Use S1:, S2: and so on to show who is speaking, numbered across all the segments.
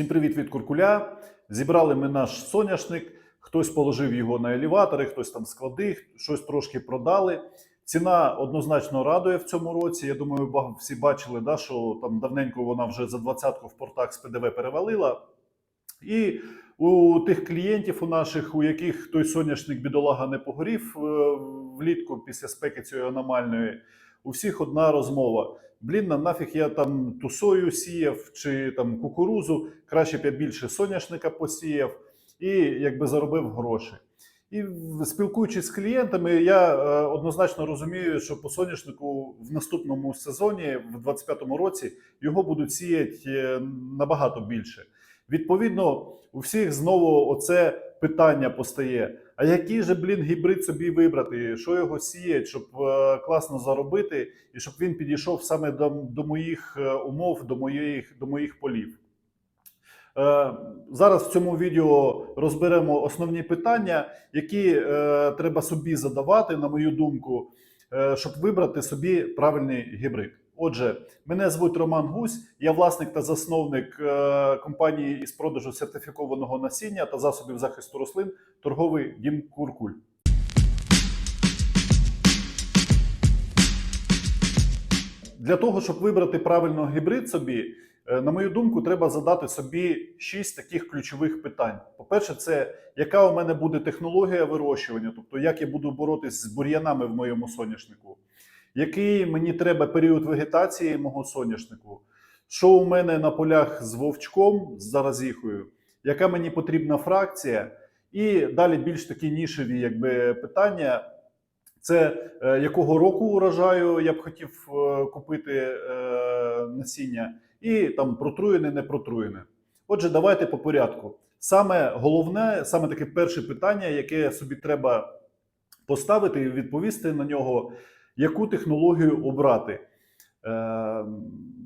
S1: Всім привіт від Куркуля. Зібрали ми наш соняшник. Хтось положив його на елеватори, хтось там склади, щось трошки продали. Ціна однозначно радує в цьому році. Я думаю, всі бачили, да, що там давненько вона вже за двадцятку в портах з ПДВ перевалила. І у тих клієнтів у наших, у яких той соняшник бідолага не погорів е, влітку після спеки цієї аномальної, у всіх одна розмова. Блін, на нафіг я там ту сою сіяв чи там кукурузу, краще б я більше соняшника посіяв і якби заробив гроші. І спілкуючись з клієнтами, я е, однозначно розумію, що по соняшнику в наступному сезоні, в 2025 році, його будуть сіяти е, набагато більше. Відповідно, у всіх знову оце питання постає: а який же блін гібрид собі вибрати? Що його сіять, щоб е, класно заробити, і щоб він підійшов саме до, до моїх е, умов, до моїх, до моїх полів. Е, Зараз в цьому відео розберемо основні питання, які треба собі задавати, на мою думку, щоб вибрати собі правильний гібрид. Отже, мене звуть Роман Гусь, я власник та засновник е, компанії із продажу сертифікованого насіння та засобів захисту рослин торговий дім Куркуль. Для того, щоб вибрати правильно гібрид собі, е, на мою думку, треба задати собі шість таких ключових питань. По-перше, це яка у мене буде технологія вирощування, тобто як я буду боротись з бур'янами в моєму соняшнику, який мені треба період вегетації мого соняшнику, що у мене на полях з вовчком, з заразіхою, яка мені потрібна фракція, і далі більш такі нішеві якби, питання. Це е, якого року урожаю я б хотів е, купити е, насіння, і там протруєне, не протруєне. Отже, давайте по порядку. Саме головне, саме таке перше питання, яке собі треба поставити і відповісти на нього, яку технологію обрати. Е,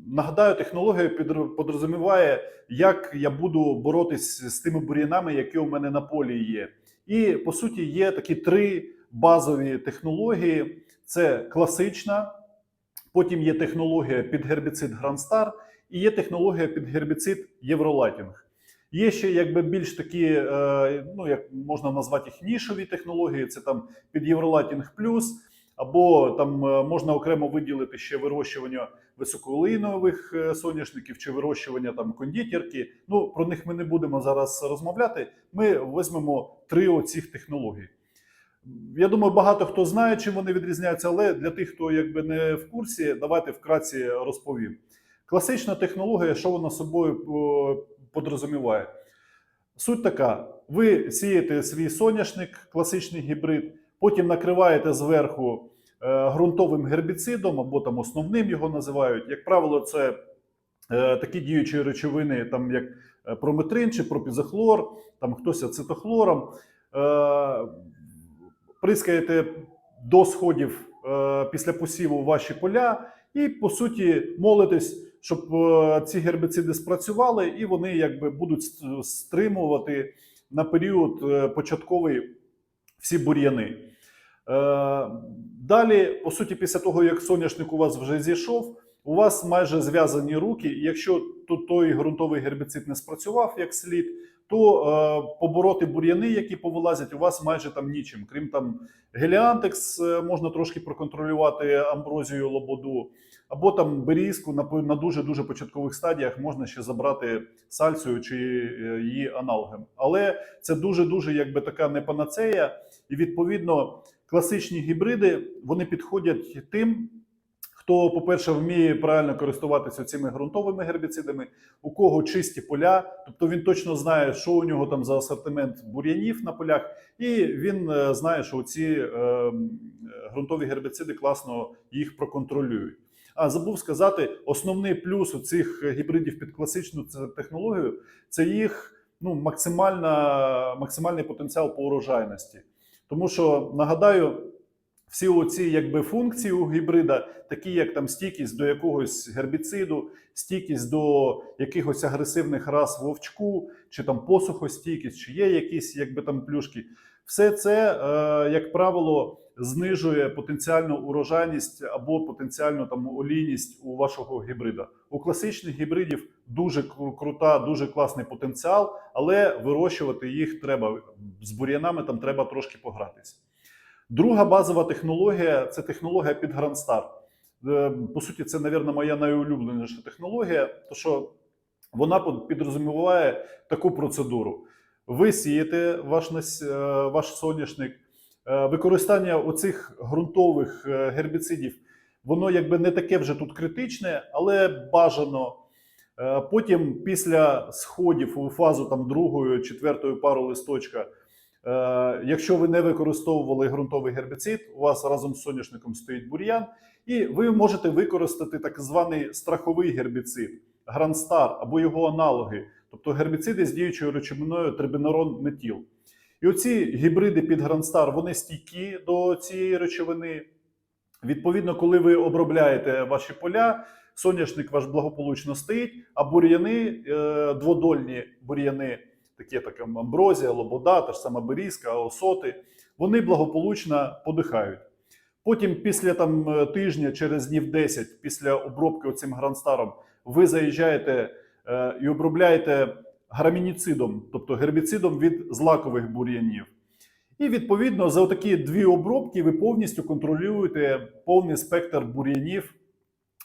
S1: нагадаю, технологія подрозуміває, як я буду боротись з тими бур'янами, які у мене на полі є. І по суті є такі три базові технології: це класична, потім є технологія під гербіцид Грандстар і є технологія під гербіцид Євролайтінг. Є ще якби більш такі, е, ну як можна назвати їх нішові технології, це там під Євролайтінг плюс, або там е, можна окремо виділити ще вирощування високоолейнових е, соняшників чи вирощування там кондитерки. Ну про них ми не будемо зараз розмовляти. Ми візьмемо три оцих технології. Я думаю, багато хто знає, чим вони відрізняються, але для тих, хто якби не в курсі, давайте вкратці розповім. Класична технологія, що вона собою подрозуміває? Суть така: ви сієте свій соняшник, класичний гібрид, потім накриваєте зверху е, ґрунтовим гербіцидом або там основним його називають. Як правило, це е, такі діючі речовини, там як е, прометрин чи пропізохлор, там хтось ацетохлором. Прискаєте до сходів після посіву ваші поля, і по суті молитесь, щоб ці гербіциди спрацювали, і вони якби будуть стримувати на період початковий всі бур'яни. Е, далі, по суті, після того, як соняшник у вас вже зійшов, у вас майже зв'язані руки. Якщо тут той ґрунтовий гербіцид не спрацював як слід, то е, побороти бур'яни, які повилазять, у вас майже там нічим. Крім там геліантекс, е, можна трошки проконтролювати амброзію лободу, або там берізку на, по- на дуже дуже початкових стадіях можна ще забрати сальцію чи її аналогом. Але це дуже дуже якби така не панацея, і відповідно класичні гібриди вони підходять тим. Хто, по-перше, вміє правильно користуватися цими ґрунтовими гербіцидами, у кого чисті поля, тобто він точно знає, що у нього там за асортимент бур'янів на полях, і він е, знає, що ці е, ґрунтові гербіциди класно їх проконтролюють. А забув сказати, основний плюс у цих гібридів під класичну технологію це їх ну, максимальна, максимальний потенціал по урожайності. Тому що нагадаю, всі оці якби функції у гібрида, такі як там стійкість до якогось гербіциду, стійкість до якихось агресивних рас вовчку, чи там посухостійкість, чи є якісь якби там плюшки. Все це, е, як правило, знижує потенціальну урожайність або потенціальну там олійність у вашого гібрида. У класичних гібридів дуже крута, дуже класний потенціал, але вирощувати їх треба з бур'янами, там треба трошки погратися. Друга базова технологія це технологія під Star. Е, По суті, це, мабуть, моя найулюбленіша технологія, тому що вона підрозуміває таку процедуру. Ви сієте ваш, е, ваш соняшник, використання оцих ґрунтових е, гербіцидів, воно якби не таке вже тут критичне, але бажано. Е, Потім, після сходів у фазу там другої, четвертої пару листочка, е, якщо ви не використовували ґрунтовий гербіцид, у вас разом з соняшником стоїть бур'ян, і ви можете використати так званий страховий гербіцид, гранстар або його аналоги, тобто гербіциди з діючою речовиною трибенорон метіл. І оці гібриди під гранстар вони стійкі до цієї речовини. Відповідно, коли ви обробляєте ваші поля, соняшник ваш благополучно стоїть, а бур'яни, е, дводольні бур'яни, такі як амброзія, лобода, та ж сама берізка, осоти, вони благополучно подихають. Потім, після там е, тижня, через днів 10, після обробки цим гранстаром, ви заїжджаєте е, і обробляєте грамініцидом, тобто гербіцидом від злакових бур'янів. І відповідно за такі дві обробки ви повністю контролюєте повний спектр бур'янів,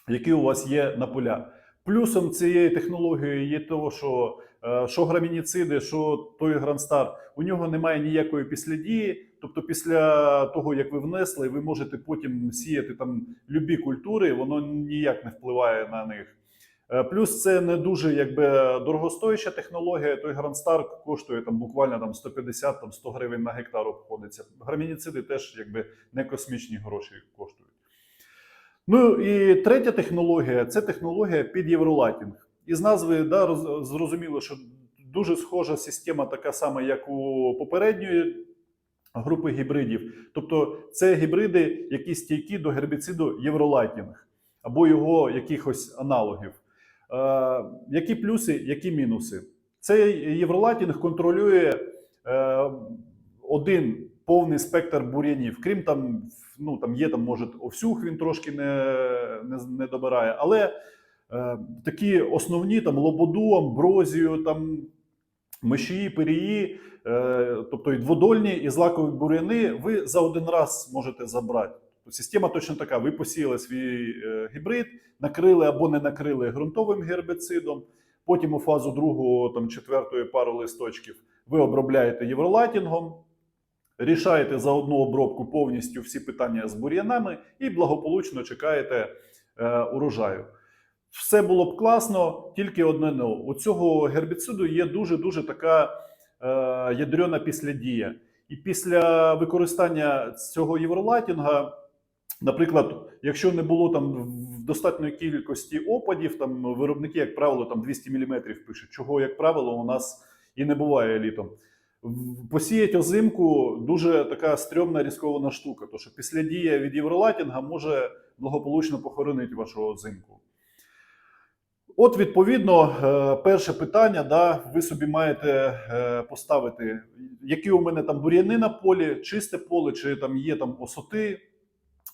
S1: які у вас є на поля. Плюсом цієї технології є того, що, е, що грамініциди, що той гранстар, у нього немає ніякої післядії. Тобто, після того, як ви внесли, ви можете потім сіяти там любі культури, воно ніяк не впливає на них. Е, Плюс це не дуже якби дорогостояща технологія. Той гранстар коштує там буквально там 150 там 100 гривень на гектар обходиться. Грамініциди теж якби не космічні гроші коштують. Ну і третя технологія це технологія під євролайтінг. Із назви да, зрозуміло, що дуже схожа система, така сама, як у попередньої групи гібридів. Тобто, це гібриди, які стійкі до гербіциду євролайтінг або його якихось аналогів. Е, які плюси, які мінуси? Цей євролайтінг контролює е, один повний спектр бур'янів. Крім там, ну там є там, може, овсюх він трошки не, не, не добирає, але е, такі основні там лободу, амброзію, там мишії, перії, е, тобто і дводольні, і злакові бур'яни, ви за один раз можете забрати. Тобто Система точно така: ви посіяли свій е, гібрид, накрили або не накрили ґрунтовим гербіцидом. Потім у фазу другого, там четвертої пару листочків ви обробляєте євролайтінгом, рішаєте за одну обробку повністю всі питання з бур'янами і благополучно чекаєте е, урожаю. Все було б класно, тільки одне но. У цього гербіциду є дуже дуже така е, ядрена післядія. І після використання цього євролайтінга, наприклад, якщо не було там в достатньої кількості опадів, там виробники, як правило, там 200 мм пишуть, чого, як правило, у нас і не буває літом. Посіять озимку дуже така стрьомна різкована штука, тому що після дія від євролайтінга може благополучно похоронити вашу озимку. От, відповідно, е, перше питання, да, ви собі маєте е, поставити, які у мене там бур'яни на полі, чисте поле, чи там є там осоти.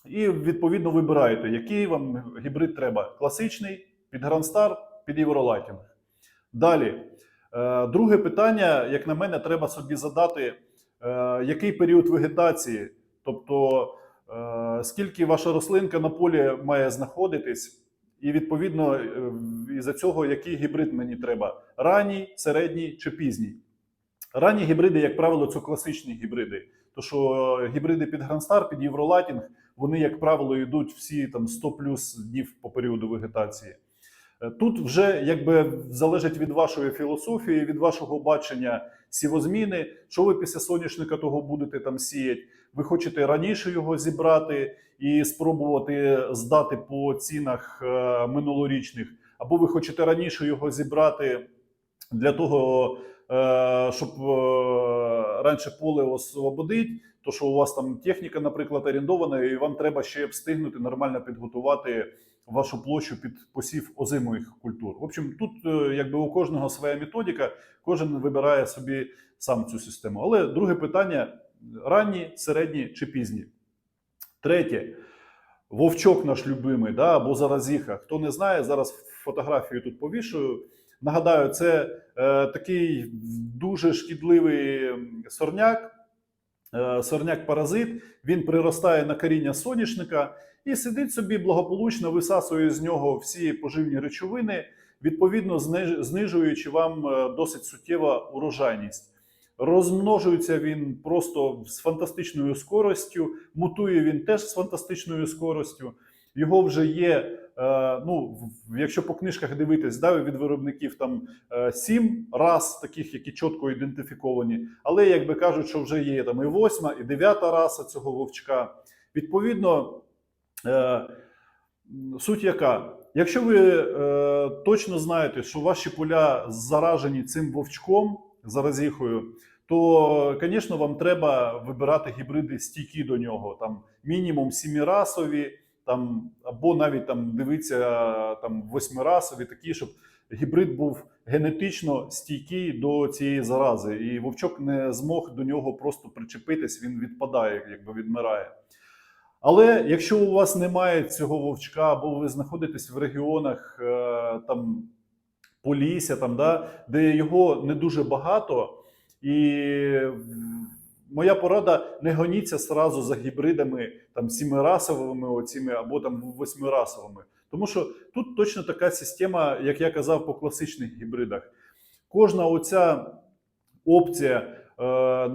S1: І відповідно вибираєте, який вам гібрид треба: класичний, під Грандстар, під Євролайтінг. Далі, е, друге питання, як на мене, треба собі задати, е, який період вегетації, тобто е, скільки ваша рослинка на полі має знаходитись. І відповідно е, із-за цього, який гібрид мені треба: ранній, середній чи пізній. Ранні гібриди, як правило, це класичні гібриди. То що гібриди під Грандстар, під Євролайтінг, вони, як правило, йдуть всі там 100 плюс днів по періоду вегетації. Е, Тут вже якби залежить від вашої філософії, від вашого бачення сівозміни, що ви після соняшника того будете там сіяти. Ви хочете раніше його зібрати і спробувати здати по цінах е, минулорічних, або ви хочете раніше його зібрати для того, щоб е, раніше поле освободить, то що у вас там техніка, наприклад, орендована, і вам треба ще встигнути нормально підготувати вашу площу під посів озимих культур. В общем, тут е, якби у кожного своя методика, кожен вибирає собі сам цю систему. Але друге питання: ранні, середні чи пізні. Третє. Вовчок наш любимий, да, або заразіха. Хто не знає, зараз фотографію тут повішую. Нагадаю, це е, такий дуже шкідливий сорняк, е, сорняк-паразит. Він приростає на коріння соняшника і сидить собі благополучно, висасує з нього всі поживні речовини, відповідно зниж- знижуючи вам е, досить суттєва урожайність. Розмножується він просто з фантастичною скоростю, мутує він теж з фантастичною скоростю. Його вже є. Е, Ну, якщо по книжках дивитись, да, від виробників там е, сім рас, таких, які чітко ідентифіковані. Але якби кажуть, що вже є там і восьма, і дев'ята раса цього вовчка. Відповідно, е, суть яка? Якщо ви точно знаєте, що ваші поля заражені цим вовчком, заразіхою, то, звісно, вам треба вибирати гібриди стійкі до нього, там мінімум сімірасові, там або навіть там дивитися там восьмирасові, такі, щоб гібрид був генетично стійкий до цієї зарази, і вовчок не змог до нього просто причепитись, він відпадає, якби відмирає. Але якщо у вас немає цього вовчка, або ви знаходитесь в регіонах е, там Полісся, там, да, де його не дуже багато, і моя порада не гоніться сразу за гібридами там сімирасовими оціми або там восьмирасовими. Тому що тут точно така система, як я казав, по класичних гібридах. Кожна оця опція е,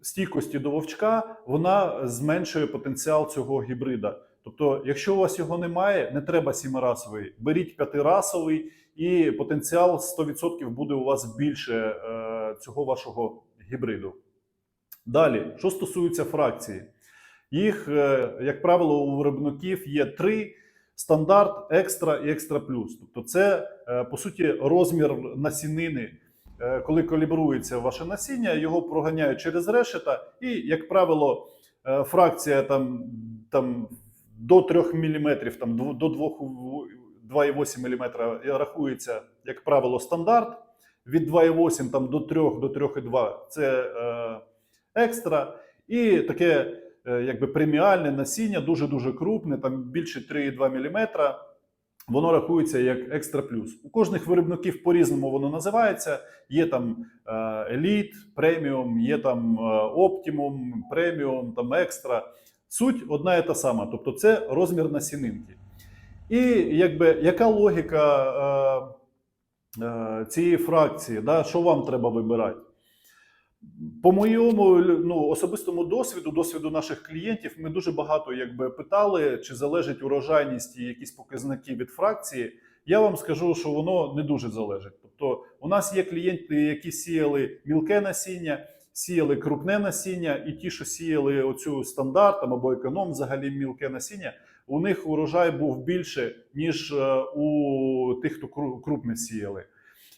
S1: стійкості до вовчка, вона зменшує потенціал цього гібрида. Тобто, якщо у вас його немає, не треба сімирасовий, беріть п'ятирасовий, і потенціал 100% буде у вас більше е, цього вашого гібриду. Далі, що стосується фракції, їх, е, як правило, у виробників є три: стандарт, екстра і екстра плюс. Тобто, це е, по суті розмір насінини. Е, Коли калібрується ваше насіння, його проганяють через решета, і, як правило, фракція там, там до 3 мм, там, до 2, 2,8 мм рахується, як правило, стандарт. Від 2,8 там, до 3 до 3,2 це е, екстра. І таке е, якби преміальне насіння, дуже-дуже крупне, там більше 3,2 мм. Воно рахується як екстра плюс. У кожних виробників по-різному воно називається. Є там е, еліт, преміум, є там е, оптимум, преміум, там екстра. Суть одна і та сама, тобто це розмір насінинки. І якби яка логіка е, е, цієї фракції, да, що вам треба вибирати? По моєму ну, особистому досвіду, досвіду наших клієнтів, ми дуже багато якби, питали, чи залежить урожайність і якісь показники від фракції. Я вам скажу, що воно не дуже залежить. Тобто, у нас є клієнти, які сіяли мілке насіння, сіяли крупне насіння, і ті, що сіяли оцю стандарт або економ, взагалі мілке насіння, у них урожай був більше, ніж е, у тих, хто крупне сіяли.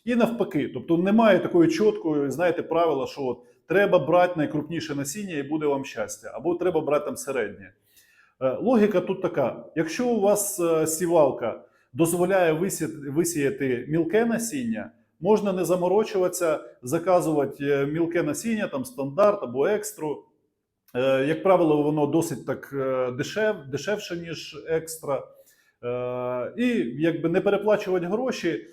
S1: І навпаки, тобто немає такої чіткої, знаєте, правила, що от, треба брати найкрупніше насіння і буде вам щастя, або треба брати там середнє. Е, Логіка тут така: якщо у вас е, сівалка дозволяє висіяти, висіяти мілке насіння, можна не заморочуватися, заказувати е, мілке насіння, там стандарт або екстру. Е, Як правило, воно досить так е, дешев, дешевше, ніж екстра. І якби не переплачувати гроші,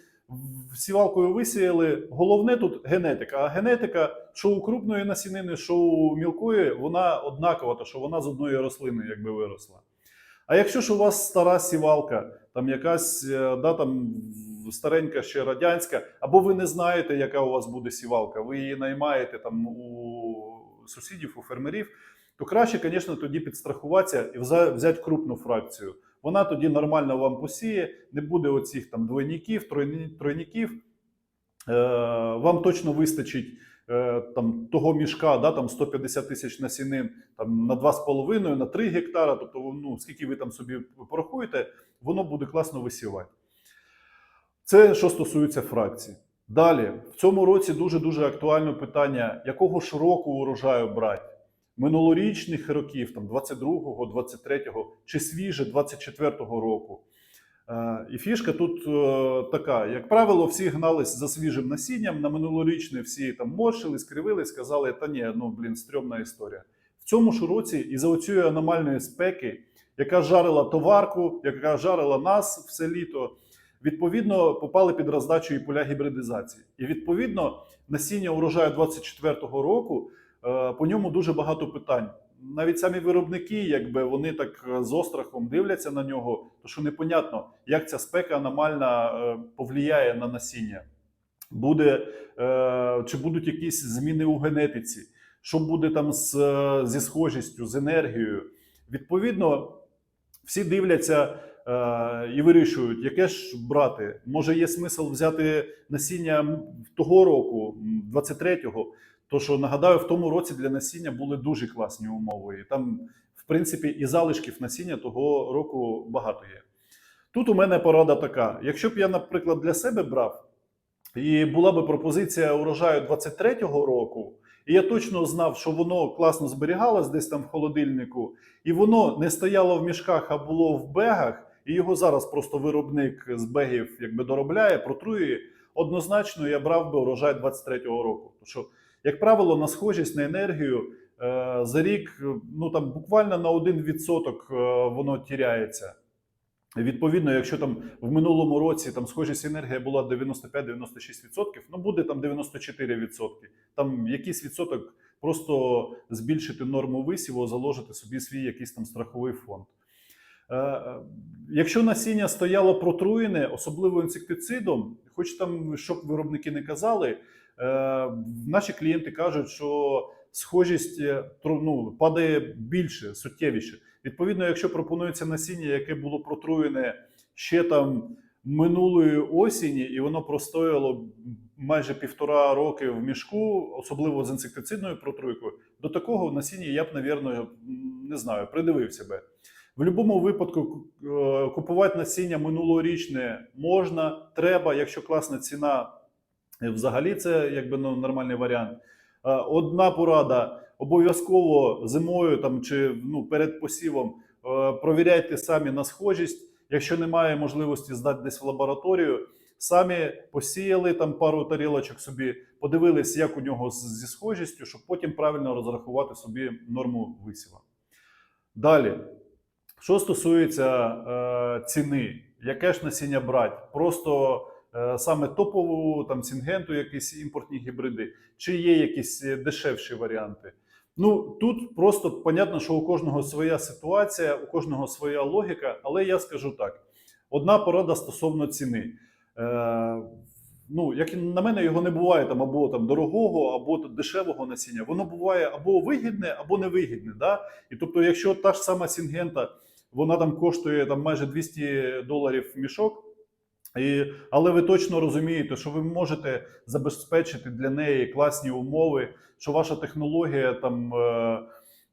S1: сівалкою висіяли. Головне тут генетика. А генетика, що у крупної насінини, що у мілкої, вона однакова, то що вона з одної рослини якби виросла. А якщо ж у вас стара сівалка, там якась да, там старенька ще радянська, або ви не знаєте, яка у вас буде сівалка, ви її наймаєте там у сусідів, у фермерів, то краще, звісно, тоді підстрахуватися і взяти крупну фракцію. Вона тоді нормально вам посіє, не буде оцих там двойників, тройників. Е, вам точно вистачить е, там, того мішка, да, там 150 тисяч насінин там, на 2,5, на 3 гектара, тобто ну, скільки ви там собі порахуєте, воно буде класно висівати. Це що стосується фракцій. Далі, в цьому році дуже-дуже актуальне питання, якого ж року урожаю брати? Минулорічних років, там 22-го, 23-го, чи свіже 24-го року. Е, І фішка тут е, така: як правило, всі гнались за свіжим насінням. На минулорічне всі там морщили, скривили, сказали, та ні, ну блін, стрьомна історія. В цьому ж році, із-за оцієї аномальної спеки, яка жарила товарку, яка жарила нас все літо, відповідно попали під роздачу і поля гібридизації. І відповідно насіння урожаю 24-го року е, по ньому дуже багато питань. Навіть самі виробники, якби вони так е, з острахом дивляться на нього, то що непонятно, як ця спека аномальна е, повлияє на насіння. Буде чи будуть якісь зміни у генетиці, що буде там з, зі схожістю, з енергією. Відповідно, всі дивляться і вирішують, яке ж брати. Може, є смисл взяти насіння того року, м, 23-го. То що нагадаю, в тому році для насіння були дуже класні умови. І там, в принципі, і залишків насіння того року багато є. Тут у мене порада така: якщо б я, наприклад, для себе брав, і була би пропозиція урожаю 23-го року, і я точно знав, що воно класно зберігалось десь там в холодильнику, і воно не стояло в мішках, а було в бегах, і його зараз просто виробник з бегів якби доробляє, протрує. Однозначно я брав би урожай 23-го року. Тому що, як правило, на схожість на енергію е, за рік ну там буквально на 1% е, воно тіряється. Відповідно, якщо там в минулому році там схожість енергія була 95-96%, ну буде там 94%. Там якийсь відсоток просто збільшити норму висіву, заложити собі свій якийсь там страховий фонд. Е, е, Якщо насіння стояло протруєне, особливо інсектицидом, хоч там щоб виробники не казали, е, наші клієнти кажуть, що схожість ну, падає більше, суттєвіше. Відповідно, якщо пропонується насіння, яке було протруєне ще там минулої осені, і воно простояло майже півтора роки в мішку, особливо з інсектицидною протруйкою, до такого насіння я б, навірно, не знаю, придивився би. В будь-якому випадку е, купувати насіння минулорічне можна, треба, якщо класна ціна, е, взагалі це якби ну, нормальний варіант. Е, Одна порада: обов'язково зимою там чи ну, перед посівом провіряйте самі на схожість. Якщо немає можливості здати десь в лабораторію, самі посіяли там пару тарілочок собі, подивились, як у нього зі схожістю, щоб потім правильно розрахувати собі норму висіва. Далі. Що стосується е, ціни, яке ж насіння брати? Просто е, саме топову там сінгенту, якісь імпортні гібриди, чи є якісь е, дешевші варіанти? Ну тут просто понятно, що у кожного своя ситуація, у кожного своя логіка, але я скажу так: одна порада стосовно ціни. Е, ну, як на мене, його не буває там або там дорогого, або дешевого насіння. Воно буває або вигідне, або невигідне. Да? І тобто, якщо та ж сама сінгента, вона там коштує там майже 200 доларів мішок. І, але ви точно розумієте, що ви можете забезпечити для неї класні умови, що ваша технологія там е,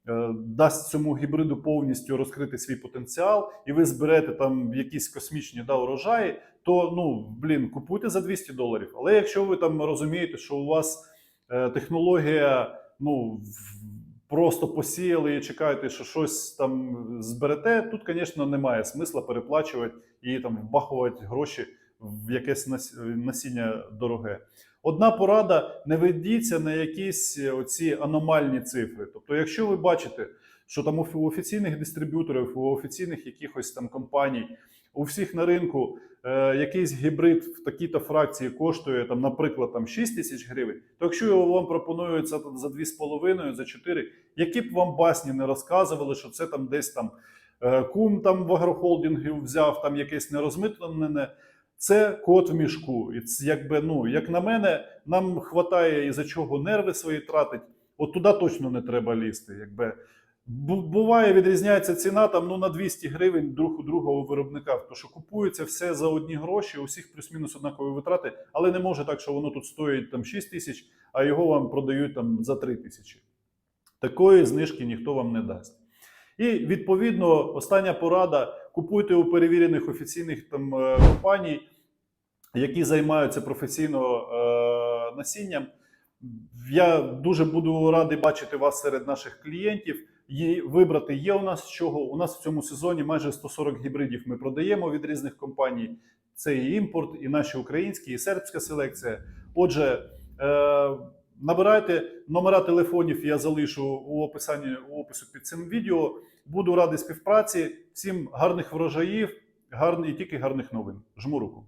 S1: е, дасть цьому гібриду повністю розкрити свій потенціал, і ви зберете там якісь космічні да, урожаї, то ну блін, купуйте за 200 доларів. Але якщо ви там розумієте, що у вас е, технологія, ну просто посіяли і чекаєте, що щось там зберете, тут, звісно, немає смисла переплачувати і там вбахувати гроші в якесь насіння дороге. Одна порада: не ведіться на якісь оці аномальні цифри. Тобто, якщо ви бачите, що там у офіційних дистриб'юторів, у офіційних якихось там компаній, у всіх на ринку е, якийсь гібрид в такій-то фракції коштує, там, наприклад, там 6 тисяч гривень, то якщо його вам пропонують за, за 2,5, за 4, які б вам басні не розказували, що це там десь там е, кум там в агрохолдингів взяв там якесь нерозмитнене, це кот в мішку. І це якби, ну, як на мене, нам хватає і за чого нерви свої тратить. От туди точно не треба лізти. Якби. Бу- Буває, відрізняється ціна там ну на 200 гривень друг у другого виробника. Тому що купується все за одні гроші, у всіх плюс-мінус однакові витрати, але не може так, що воно тут стоїть там 6 тисяч, а його вам продають там за 3 тисячі. Такої знижки ніхто вам не дасть. І відповідно, остання порада: купуйте у перевірених офіційних там е, компаній, які займаються професійно е, насінням. Я дуже буду радий бачити вас серед наших клієнтів. Вибрати є у нас чого. У нас в цьому сезоні майже 140 гібридів ми продаємо від різних компаній. Це і імпорт, і наші українські, і сербська селекція. Отже, е, набирайте номера телефонів, я залишу у описанні у опису під цим відео. Буду радий співпраці. Всім гарних врожаїв, гарних і тільки гарних новин. Жму руку.